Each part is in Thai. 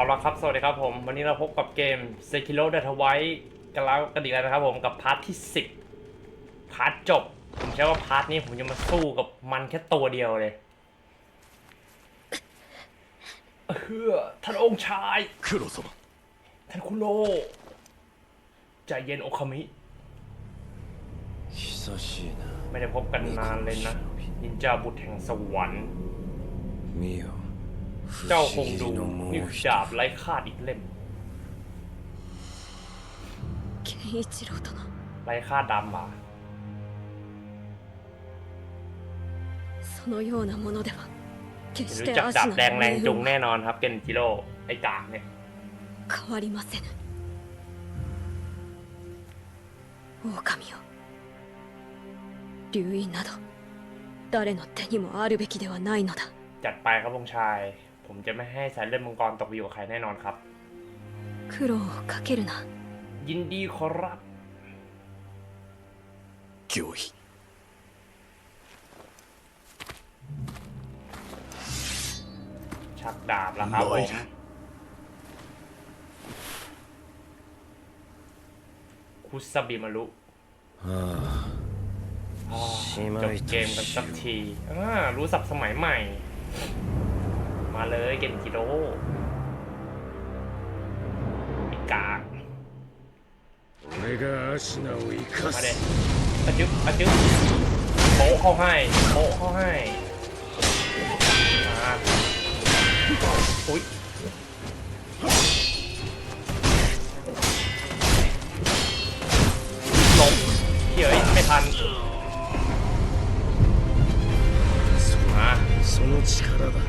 เอาละครับ สวัสดีครับผม วันนี้เราพบกับเกม Sekiro d e a t h w i t กันแล้วกันอีกแล้วนะครับผมกับพาร์ทที่ 10 พาร์ทจบ ผมเชื่อว่าพาร์ทนี้ผมจะมาสู้กับมันแค่ตัวเดียวเลยเฮือท่านองค์ชายคุโรสท่านคุโรใจเย็นโอคามิไม่ได้พบกันนานเลยนะนินจาบุตรแห่งสวรรค์มิโอ เจ้าค 思 ง 議 ดู の มี もう一 ดาบไร้ค่าดอีกเล่ม 健一郎殿 ไร้ค่าดำบ่า そのようなものでは決し รู้ て จัก ア ดา シ บ ナ แดงแรงจุง の命運 แน่นอนครับเกนจิโร่ไอ้กากเนี่ย は変わりませぬ狼よ流因など誰の手にもあるべきではないのだ จัดไปครับองค์ชาย ผมจะไม่ให้สายเลือดมังกรตกไปอยู่กับใครแน่นอนครับ 苦労をかけるな ยินดีขอรับ 脅威 ชักดาบแล้วครับผ ไม่ ม นะ คุซาบิมารุ あ อ๋อ しま จบ い เก と มกัน し สัก よう ทีอ่ารู้สับสมัยใหม่ มาเลยเกนจิโร่ไอ้กาก 俺がアシナを生か มา す เด็อะจึ๊บอะจึ๊บโปะเข้าให้โปะเข้าให้มาอุ้ยล้มเฮ้ยไม่ทันมา その力だ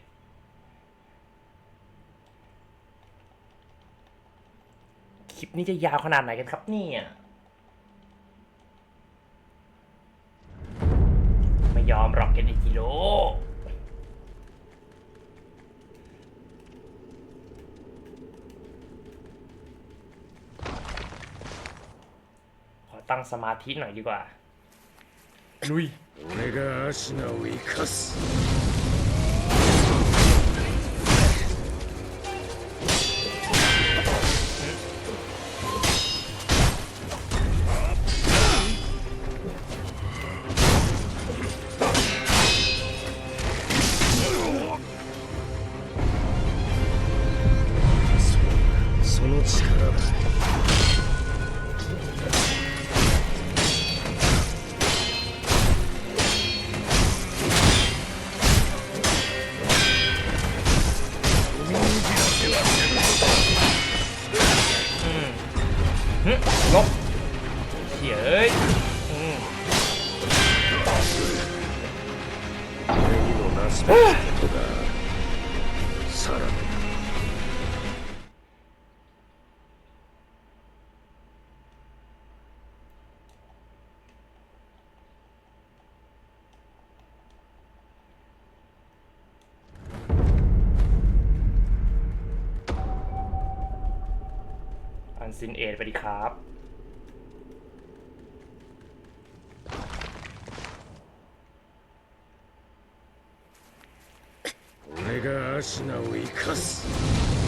ปนี้จะยาวขนาดไหนกันครับเนี่ย ไม่ยอมหรอกเกนอิจิโร่ขอตั้งสมาธิหน่อยดีกว่า ลุย 俺がアシナを生かす ซินเอทไปดีครับ 俺がアシナを生かす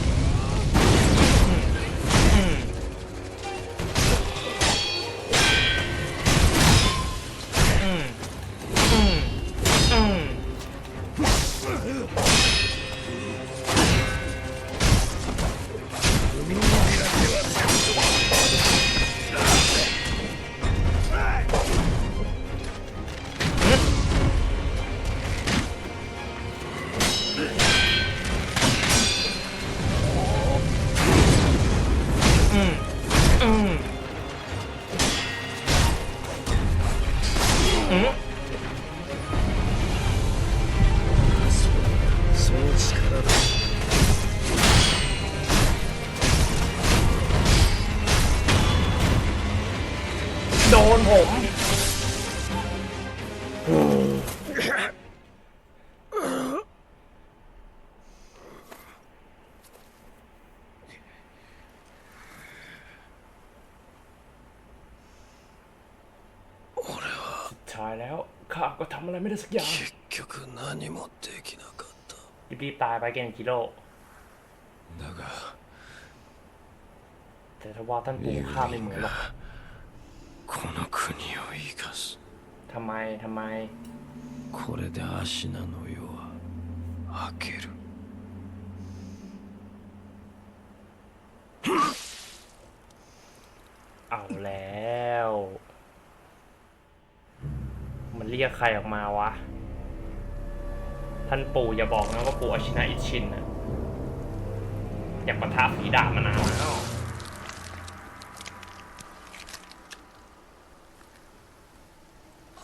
อะไรไม่ได้สักอย่าง 結局何もできなかった รีบๆตายไปเกนกิโล だが แต่ถ้าว่าท่านปู่ข้าไม่เหมือนหรอก この国を生かす ทำไมทำไม これでアシナの世は明ける เอาแล้ ยกใครออกมาวะ ท่านปู่อย่าบอกนะว่าปู่อาชินะอิชินอะอยากปะทะฝีดาบมานานแล้ว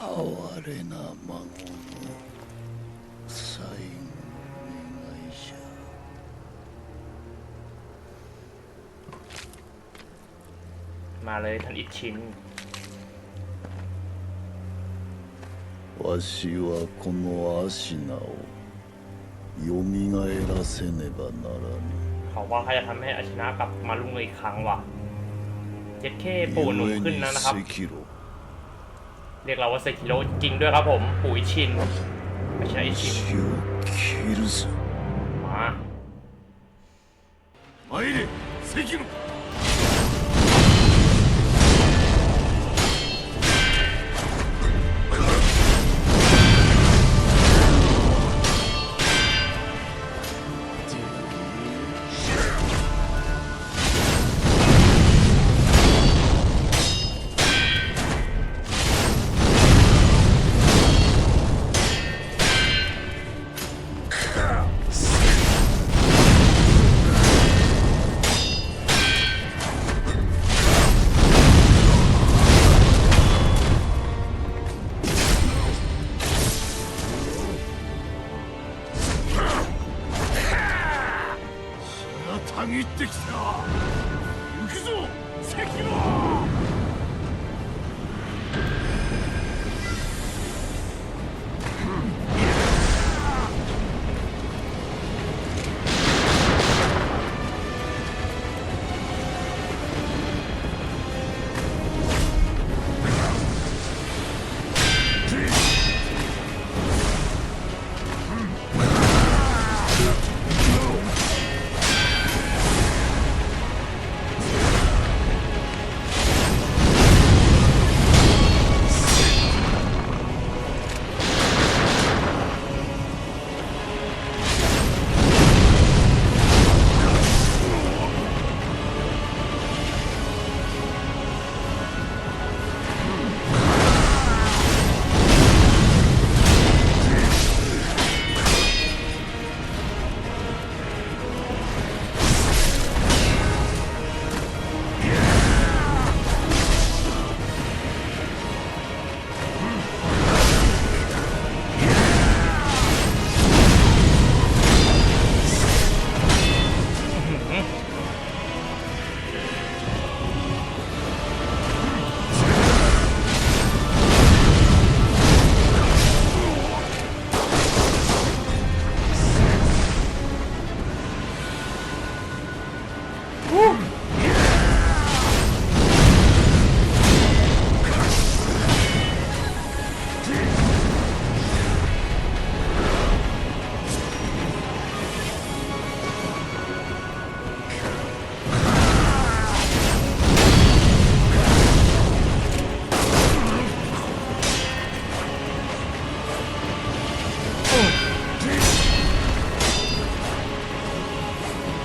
哀れな孫の最後の願いじゃ มาเลยท่านอิชิน しはこのアシナをよみがえらせねばなら เขาว่าเขาจะทำให้อาชินะกลับมารุ่งเรืองอีกครั้งว่ะเจ็ดเคปู่หนุ่ม ぬ ขึ้น 故に แล้วนะครับ 赤炉 เรียกเราว่าเซคิโร่จริงด้วยครับผม ปู่อิชินอาชินะอิชิน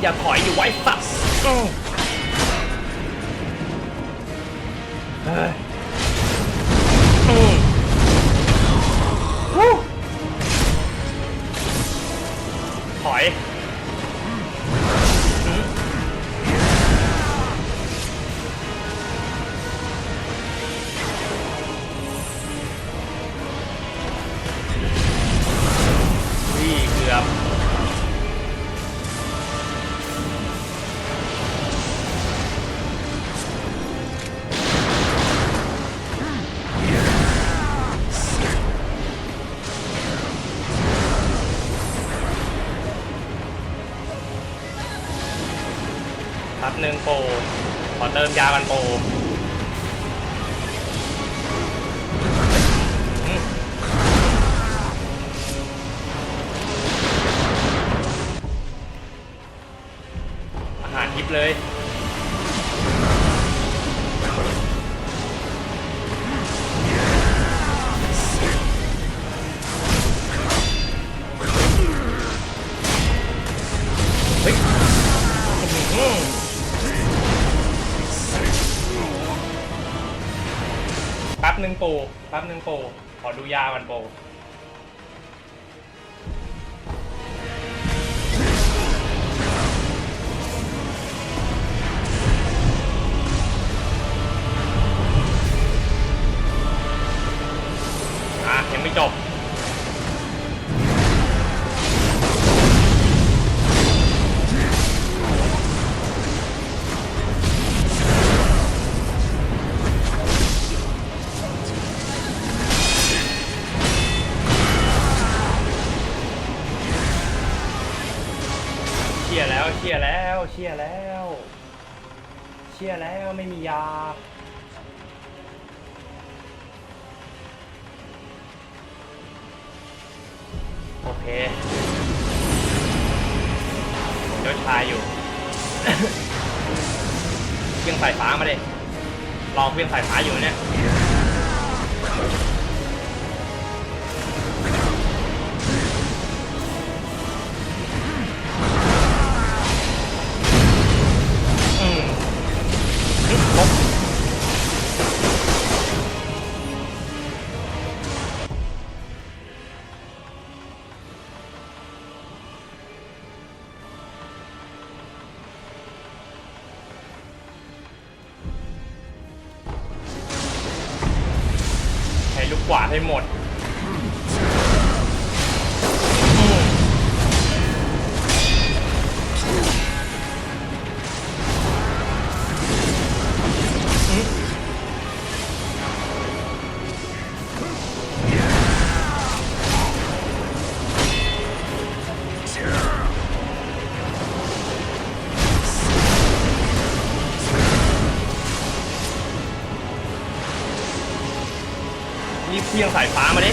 อย่าถอยอยู่ไว้สั นึ่งปูขอเติมยากันโปร โปรขอดูยามันปูอะยังไม่จบ ชี่ยแล้ว เชี่ยแล้วไม่มียา โอเคผมเจ้าชายอยู่เครื่องสายฟ้ามาดิลองเครื่องสายฟ้าอยู่เนี่ย นี่เพียงสายฟ้ามาดิ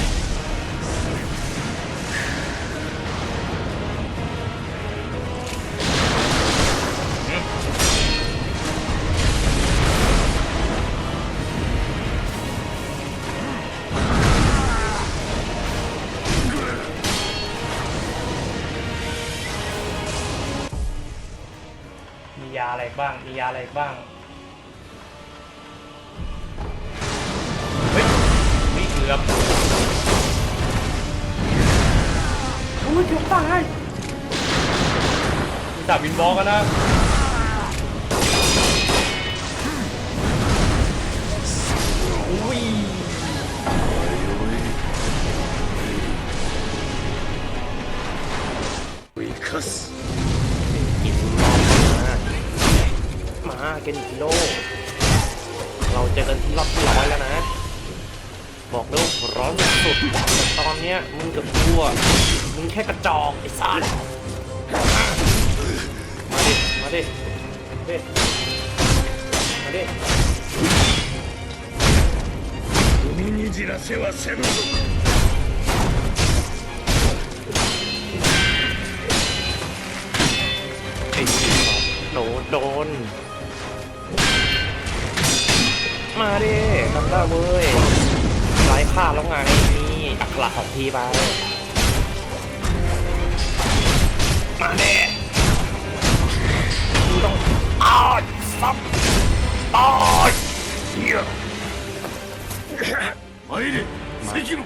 มียาอะไรบ้าง มียาอะไรบ้าง ครับอ้ยเกืบตายจับวินบอลกันนะอ้ยวิคัสมาเกนิกิโลเราเจอกันที่รอบที่ร้อยแล้วนะ บอกเลยว่าร้อนสุดๆแต่ตอนเนี้ยมึงกับกูอะมึงแค่กระจอกไอ้สัสมาดิ มาดิ มาดิ มาดิ 踏みにじらせはせぬぞ ไอ้สัสโดนโดน มาดิทำได้เว้ย ฆ่าแล้วไงนี่อักระของพี่ไปมาเน่ต้องตายซับตายเหี้ยไม่ดิสิทีโ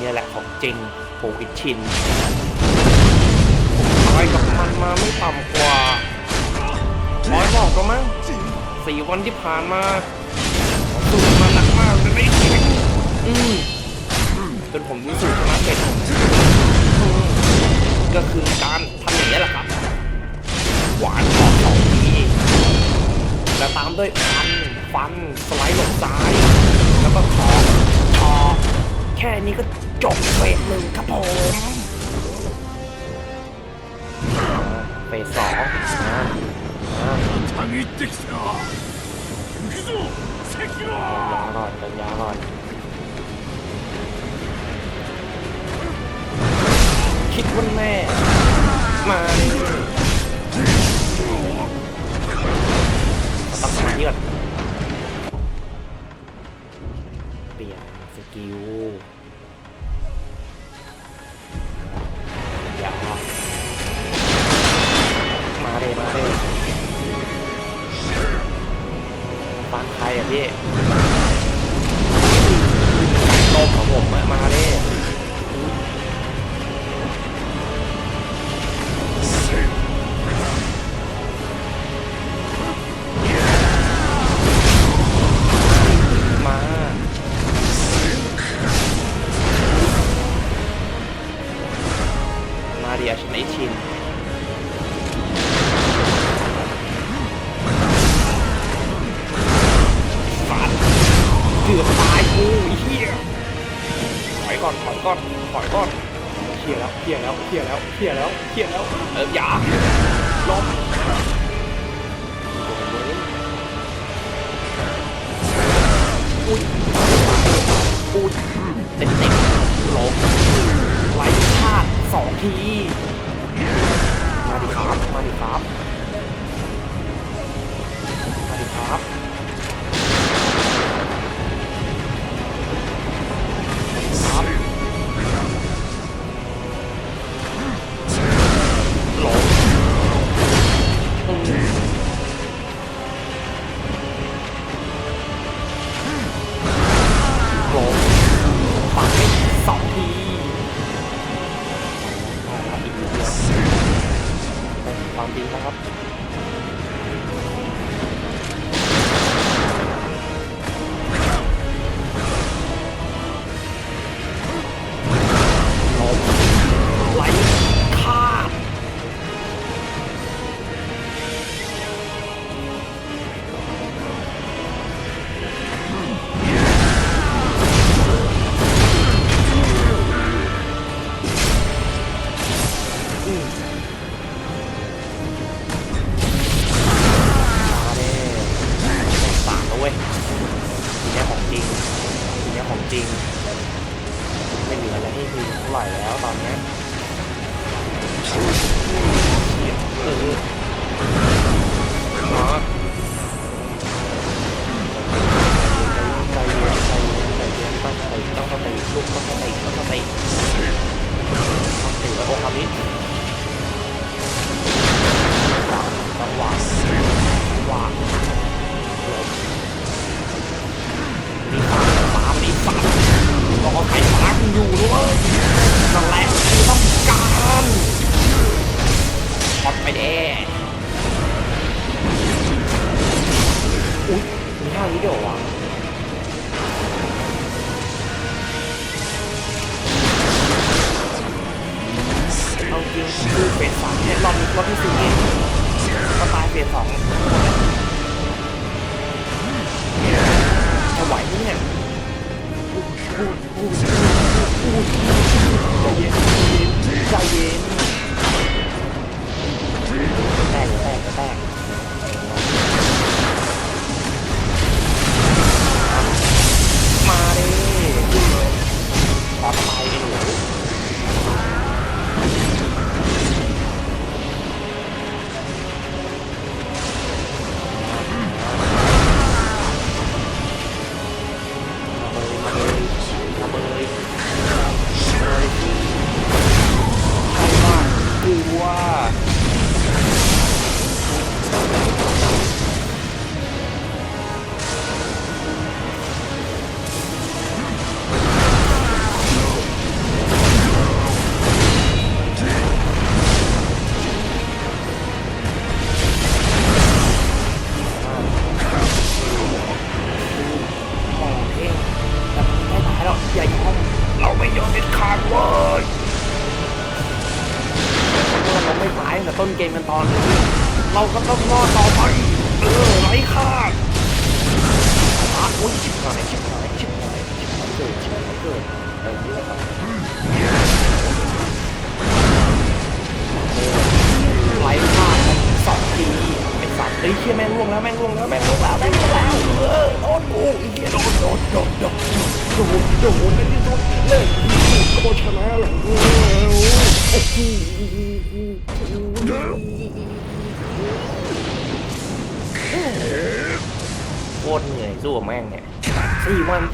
นี่แหละของจริงโปกิดชินไปกับมันมาไม่ต่ำกว่าร้อยบอกก็มั้งสี่วันที่ผ่านมาสู้มันหนักมากเลย จนผมรู้สึกรมาเป็นก็คือการทำอย่างนี้แหละครับ หวานขอกสองดีแล้วตามด้วยฟันฟันสไลด์หลบซ้าย แล้วก็คอคอแค่นี้ก็จบเฟสหนึ่งครับผมเฟสสองทางนี้จิกเสียรอรอดกันยารอด คิดว่าแม่มา ก่อนถอยก่อนถอยก่อนเขี่ยแล้วเขี่ยแล้วเขี่ยแล้วเขี่ยแล้วเขี่ยแล้วเอออย่าลบอุ้ยอุ้ยเต็มเต็มลบไล่พลาดสองทีมาดิครับมาดิครับมาดิครับ ริงทีเนี้ยของจริง ไม่เหลืออะไรให้คุยเท่าไหร่แล้วตอนนี้ยเออมาใจเย็นใจเย็นใจเย็นต้องติต้องสติลูกต้องติต้องติต้องติแล้วโอ้คำนี้จังหวะจังหวะ อยู่ด้วยนั่นแหละที่ต้องการช็อตไปแน่อุ๊ยมีท่านี้เดี๋ยววะเอาจริงคือเฟสสามเนี่ยรอบรอบที่สี่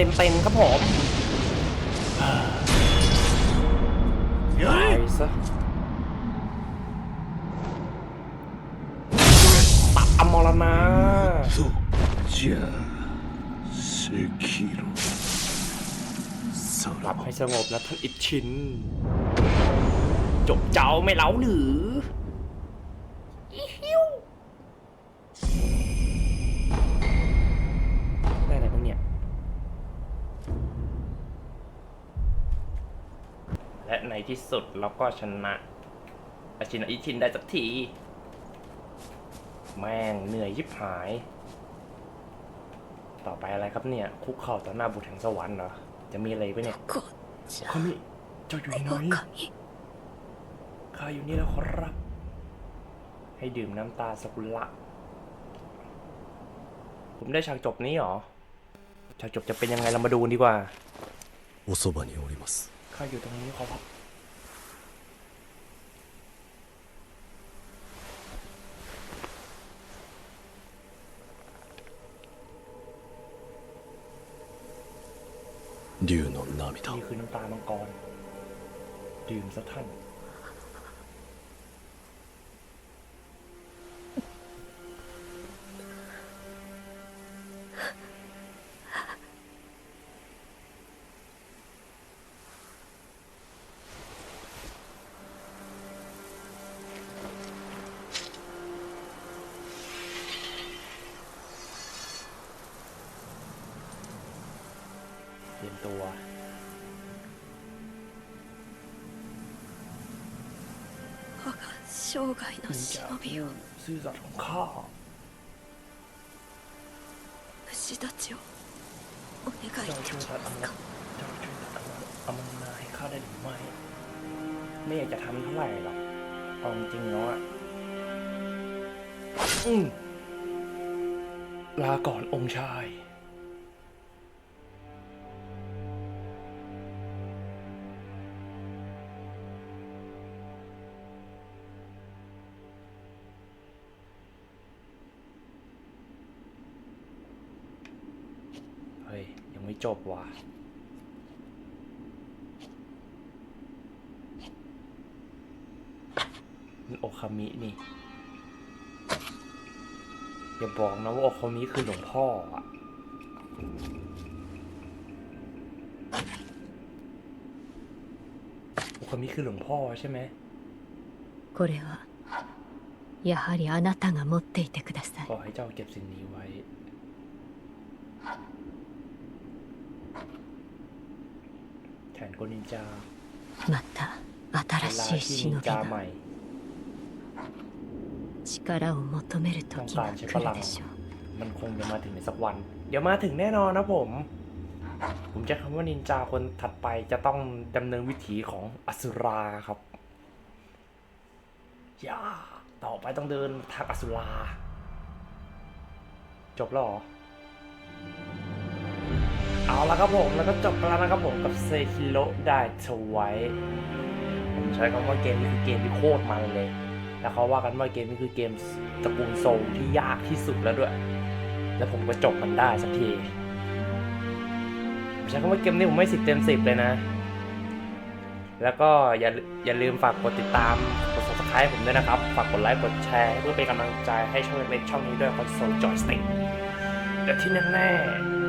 เต็มๆครับผมไปซะตับอมรนาหลับให้สงบนะท่านอิชิน จบเจ้าไม่เล้าหรือ ที่สุดแล้วก็ชนะอาชินอิชินได้สักที แม่งเหนื่อยยิบหาย ต่อไปอะไรครับเนี่ย คุกเข่าต่อหน้าบุตรแห่งสวรรค์เหรอ จะมีอะไรไปเนี่ยคามิเจ้าอยู่ที่ไหนข้าอยู่นี่แล้วครับ ให้ดื่มน้ำตาสกุลละผมได้ฉากจบนี้หรอ ฉากจบจะเป็นยังไงเรามาดูดีกว่าข้าอยู่ตรงนี้ขอรับ 竜の涙 นี่คือน้ำตามังกร ดื่มซะท่าน 生涯の忍びを ซื่อสัตย์ของข้า 虫たちをお願い เจ้า で ช่วย き ตัด ま อ す ม か เจ้าช่วยตัดอมอมนาให้ข้าได้หรือไม่ ไม่อยากจะทำเท่าไหร่หรอกเอาจริงๆแล้วอะอืมลาก่อนองค์ชาย จบว่ะ มันโอคามินี่ อย่าบอกนะว่าโอคามิคือหลวงพ่ออะโอคามิคือหลวงพ่อใช่ไหม これはやはりあなたが持っていてください ขอให้เจ้าเก็บสิ่งนี้ไว้ แขนกลนินจา また เวลา 新しい ที่นิน 忍び จาให が ม่ 力を求める時が来るでしょう มันคงจะมาถึงในสักวัน เดี๋ยวมาถึงแน่นอนนะผม ผมจะคำว่านินจาคนถัดไปจะต้องดำเนินวิถีของอสุราครับ ย่า ต่อไปต้องเดินทางอสุรา จบแล้วเหรอ เอาละครับผมแล้วก็จบไปแล้วนะครับผมกับเซคิโ d ได้ทไว้ผมใช้คำว่าเกมนี้คือเกมที่โคตรมันเลย แล้วเขาว่ากันว่าเกมนี้คือเกมตระกูลโซลที่ยากที่สุดแล้วด้วย แล้วผมก็จบมันได้สักทีผมใช้คำว่าเกมนี้ผมไม่สิบเต็มสิบเลยนะ แล้วก็อย่าอย่าลืมฝากกดติดตามกด subscribe ผมด้วยนะครับ ฝากกดไลค์กดแชร์เพื่อเป็นกำลังใจให้ช่องเล็กช่องนี้ด้วยคอนโซลจอยสติ๊กแต่ที่แน่ๆ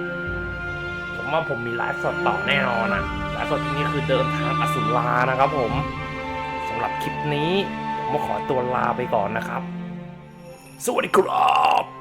ว่าผมมีไลฟ์สดต่อแน่นอนอะไลฟ์สดที่นี่คือเดินทางอสุรานะครับผมสำหรับคลิปนี้ผมขอตัวลาไปก่อนนะครับ สวัสดีครับ